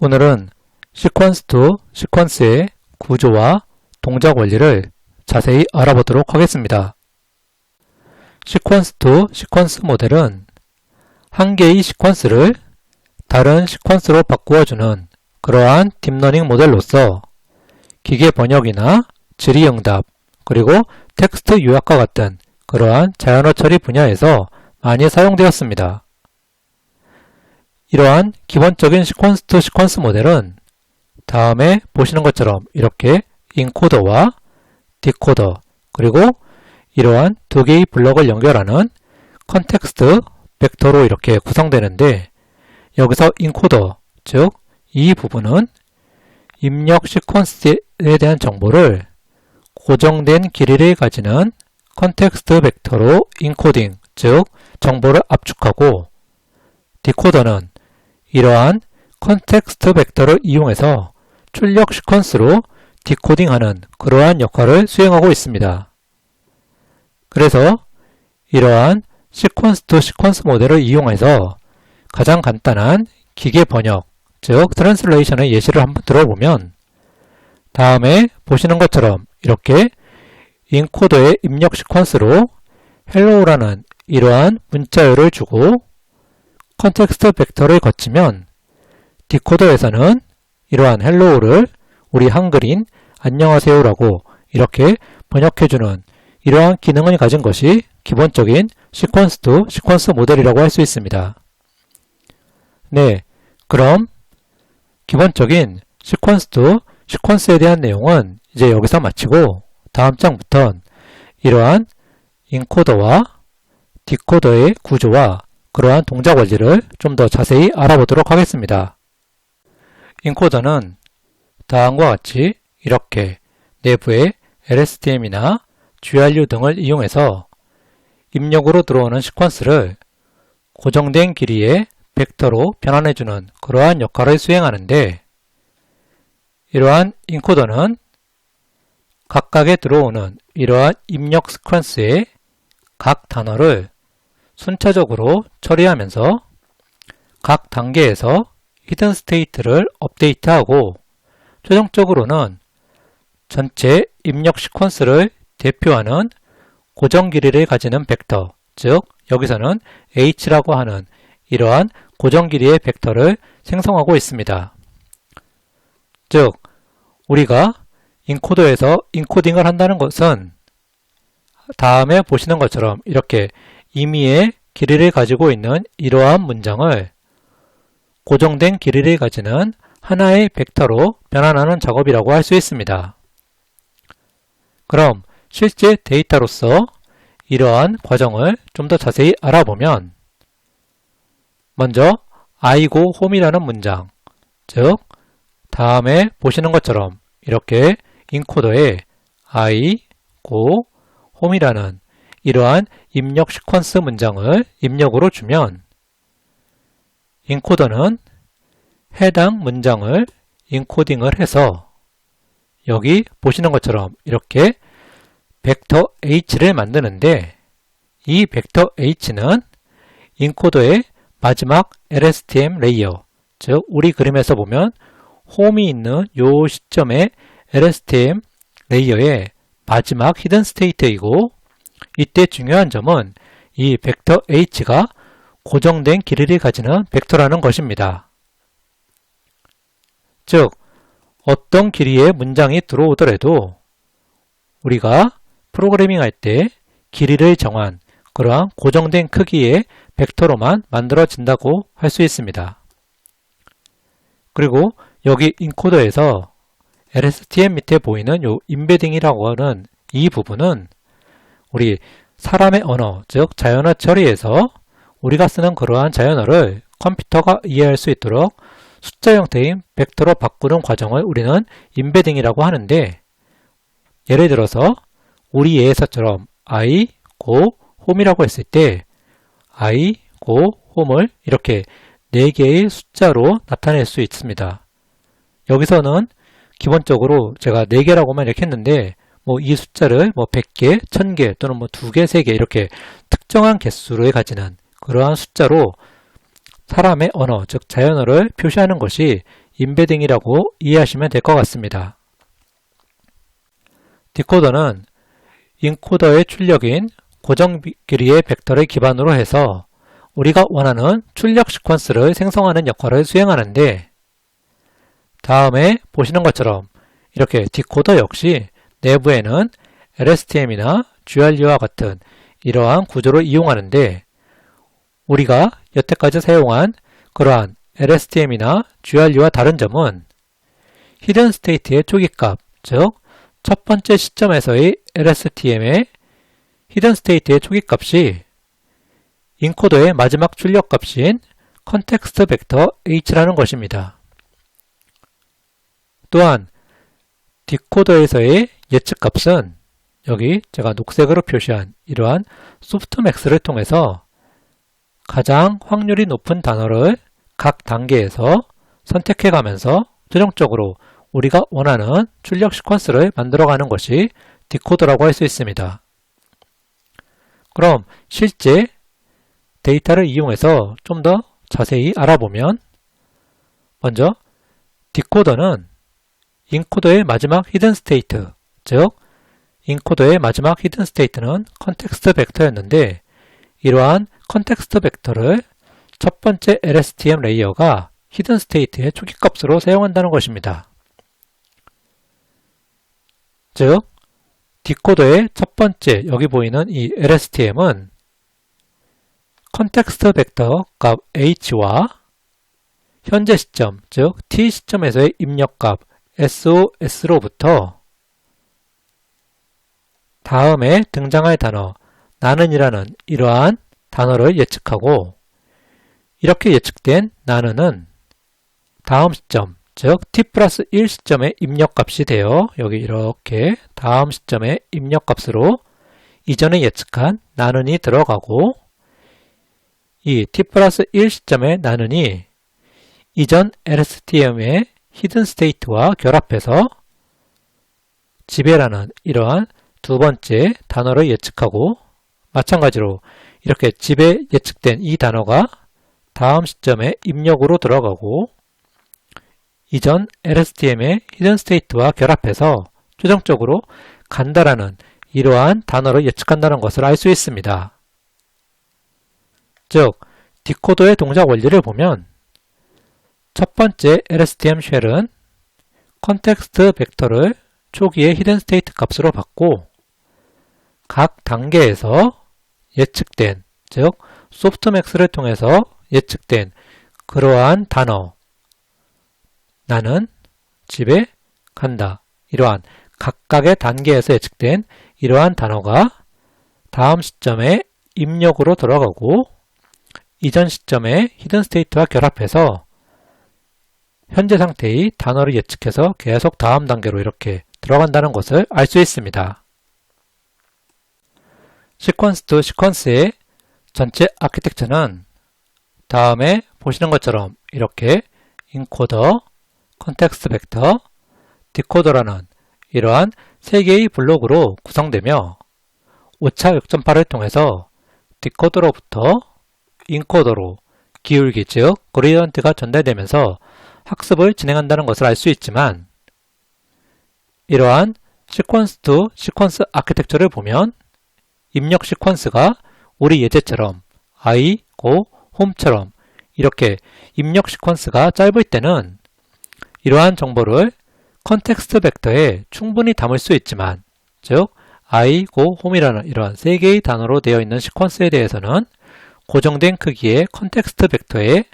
오늘은 시퀀스 투 시퀀스의 구조와 동작 원리를 자세히 알아보도록 하겠습니다. 시퀀스 투 시퀀스 모델은 한 개의 시퀀스를 다른 시퀀스로 바꾸어주는 그러한 딥러닝 모델로서 기계 번역이나 질의응답, 그리고 텍스트 요약과 같은 그러한 자연어 처리 분야에서 많이 사용되었습니다. 이러한 기본적인 시퀀스 투 시퀀스 모델은 다음에 보시는 것처럼 이렇게 인코더와 디코더 그리고 이러한 두 개의 블럭을 연결하는 컨텍스트 벡터로 이렇게 구성되는데 여기서 인코더 즉 이 부분은 입력 시퀀스에 대한 정보를 고정된 길이를 가지는 컨텍스트 벡터로 인코딩 즉 정보를 압축하고 디코더는 이러한 컨텍스트 벡터를 이용해서 출력 시퀀스로 디코딩하는 그러한 역할을 수행하고 있습니다. 그래서 이러한 시퀀스 투 시퀀스 모델을 이용해서 가장 간단한 기계 번역, 즉 트랜슬레이션의 예시를 한번 들어보면 다음에 보시는 것처럼 이렇게 인코더의 입력 시퀀스로 hello라는 이러한 문자열을 주고 컨텍스트 벡터를 거치면 디코더에서는 이러한 hello를 우리 한글인 안녕하세요라고 이렇게 번역해주는 이러한 기능을 가진 것이 기본적인 시퀀스 투 시퀀스 모델이라고 할 수 있습니다. 네, 그럼 기본적인 시퀀스 투 시퀀스에 대한 내용은 이제 여기서 마치고 다음 장부터는 이러한 인코더와 디코더의 구조와 그러한 동작 원리를 좀 더 자세히 알아보도록 하겠습니다. 인코더는 다음과 같이 이렇게 내부에 LSTM이나 GRU 등을 이용해서 입력으로 들어오는 시퀀스를 고정된 길이의 벡터로 변환해주는 그러한 역할을 수행하는데 이러한 인코더는 각각에 들어오는 이러한 입력 시퀀스의 각 단어를 순차적으로 처리하면서 각 단계에서 히든 스테이트를 업데이트하고 최종적으로는 전체 입력 시퀀스를 대표하는 고정 길이를 가지는 벡터, 즉 여기서는 h라고 하는 이러한 고정 길이의 벡터를 생성하고 있습니다. 즉 우리가 인코더에서 인코딩을 한다는 것은 다음에 보시는 것처럼 이렇게 임의의 길이를 가지고 있는 이러한 문장을 고정된 길이를 가지는 하나의 벡터로 변환하는 작업이라고 할 수 있습니다. 그럼 실제 데이터로서 이러한 과정을 좀 더 자세히 알아보면 먼저 i고 home이라는 문장 즉 다음에 보시는 것처럼 이렇게 인코더에 go, home이라는 이러한 입력 시퀀스 문장을 입력으로 주면 인코더는 해당 문장을 인코딩을 해서 여기 보시는 것처럼 이렇게 벡터 h를 만드는데 이 벡터 h는 인코더의 마지막 LSTM 레이어 즉 우리 그림에서 보면 홈이 있는 요 시점에 LSTM 레이어의 마지막 히든 스테이트이고 이때 중요한 점은 이 벡터 h가 고정된 길이를 가지는 벡터라는 것입니다. 즉 어떤 길이의 문장이 들어오더라도 우리가 프로그래밍 할 때 길이를 정한 그러한 고정된 크기의 벡터로만 만들어진다고 할 수 있습니다. 그리고 여기 인코더에서 LSTM 밑에 보이는 이 임베딩이라고 하는 이 부분은 우리 사람의 언어, 즉 자연어 처리에서 우리가 쓰는 그러한 자연어를 컴퓨터가 이해할 수 있도록 숫자 형태인 벡터로 바꾸는 과정을 우리는 임베딩이라고 하는데 예를 들어서 우리 예에서처럼 I, go, home이라고 했을 때 I, go, home을 이렇게 4개의 숫자로 나타낼 수 있습니다. 여기서는 기본적으로 제가 4개라고만 이렇게 했는데 뭐 이 숫자를 뭐 100개, 1000개 또는 뭐 2개, 3개 이렇게 특정한 개수를 가지는 그러한 숫자로 사람의 언어, 즉 자연어를 표시하는 것이 임베딩이라고 이해하시면 될 것 같습니다. 디코더는 인코더의 출력인 고정 길이의 벡터를 기반으로 해서 우리가 원하는 출력 시퀀스를 생성하는 역할을 수행하는데 다음에 보시는 것처럼 이렇게 디코더 역시 내부에는 LSTM이나 GRU와 같은 이러한 구조를 이용하는데 우리가 여태까지 사용한 그러한 LSTM이나 GRU와 다른 점은 히든 스테이트의 초기값, 즉 첫 번째 시점에서의 LSTM의 히든 스테이트의 초기값이 인코더의 마지막 출력값인 컨텍스트 벡터 h라는 것입니다. 또한 디코더에서의 예측값은 여기 제가 녹색으로 표시한 이러한 소프트맥스를 통해서 가장 확률이 높은 단어를 각 단계에서 선택해 가면서 최종적으로 우리가 원하는 출력 시퀀스를 만들어가는 것이 디코더라고 할 수 있습니다. 그럼 실제 데이터를 이용해서 좀 더 자세히 알아보면 먼저 디코더는 인코더의 마지막 히든 스테이트, 즉 인코더의 마지막 히든 스테이트는 컨텍스트 벡터였는데 이러한 컨텍스트 벡터를 첫 번째 LSTM 레이어가 히든 스테이트의 초기 값으로 사용한다는 것입니다. 즉, 디코더의 첫 번째 여기 보이는 이 LSTM은 컨텍스트 벡터 값 h와 현재 시점, 즉 t 시점에서의 입력값 SOS로부터 다음에 등장할 단어 나는이라는 이러한 단어를 예측하고 이렇게 예측된 나는은 다음 시점, 즉 t 플러스 1 시점의 입력값이 되어 여기 이렇게 다음 시점의 입력값으로 이전에 예측한 나는이 들어가고 이 t 플러스 1 시점의 나는이 이전 LSTM의 히든 스테이트와 결합해서 지배라는 이러한 두 번째 단어를 예측하고 마찬가지로 이렇게 지배 예측된 이 단어가 다음 시점에 입력으로 들어가고 이전 LSTM의 히든 스테이트와 결합해서 최종적으로 간다라는 이러한 단어를 예측한다는 것을 알 수 있습니다. 즉, 디코더의 동작 원리를 보면 첫 번째 LSTM 쉘은 컨텍스트 벡터를 초기의 히든 스테이트 값으로 받고 각 단계에서 예측된, 즉 소프트맥스를 통해서 예측된 그러한 단어 나는 집에 간다. 이러한 각각의 단계에서 예측된 이러한 단어가 다음 시점에 입력으로 들어가고 이전 시점에 히든 스테이트와 결합해서 현재 상태의 단어를 예측해서 계속 다음 단계로 이렇게 들어간다는 것을 알 수 있습니다. 시퀀스 투 시퀀스의 전체 아키텍처는 다음에 보시는 것처럼 이렇게 인코더, 컨텍스트 벡터, 디코더라는 이러한 세 개의 블록으로 구성되며 5차 역전파를 통해서 디코더로부터 인코더로 기울기 즉 그레디언트가 전달되면서 학습을 진행한다는 것을 알 수 있지만 이러한 시퀀스 투 시퀀스 아키텍처를 보면 입력 시퀀스가 우리 예제처럼 i, go, home처럼 이렇게 입력 시퀀스가 짧을 때는 이러한 정보를 컨텍스트 벡터에 충분히 담을 수 있지만 즉 i, go, home이라는 이러한 세 개의 단어로 되어 있는 시퀀스에 대해서는 고정된 크기의 컨텍스트 벡터에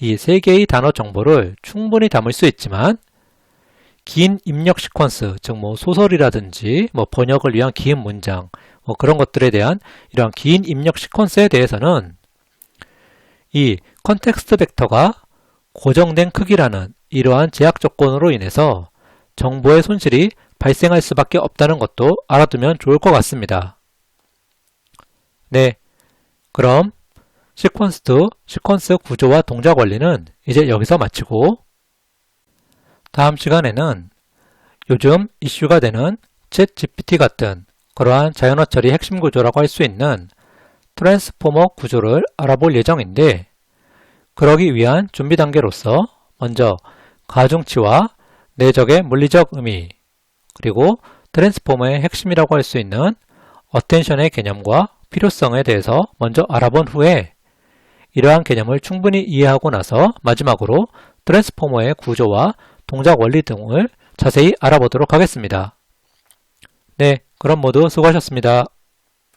이 세 개의 단어 정보를 충분히 담을 수 있지만 긴 입력 시퀀스, 즉 뭐 소설이라든지 뭐 번역을 위한 긴 문장, 뭐 그런 것들에 대한 이러한 긴 입력 시퀀스에 대해서는 이 컨텍스트 벡터가 고정된 크기라는 이러한 제약 조건으로 인해서 정보의 손실이 발생할 수밖에 없다는 것도 알아두면 좋을 것 같습니다. 네, 그럼 시퀀스 투 시퀀스 구조와 동작 원리는 이제 여기서 마치고 다음 시간에는 요즘 이슈가 되는 챗 GPT 같은 그러한 자연어 처리 핵심 구조라고 할 수 있는 트랜스포머 구조를 알아볼 예정인데 그러기 위한 준비 단계로서 먼저 가중치와 내적의 물리적 의미, 그리고 트랜스포머의 핵심이라고 할 수 있는 어텐션의 개념과 필요성에 대해서 먼저 알아본 후에 이러한 개념을 충분히 이해하고 나서 마지막으로 트랜스포머의 구조와 동작 원리 등을 자세히 알아보도록 하겠습니다. 네, 그럼 모두 수고하셨습니다.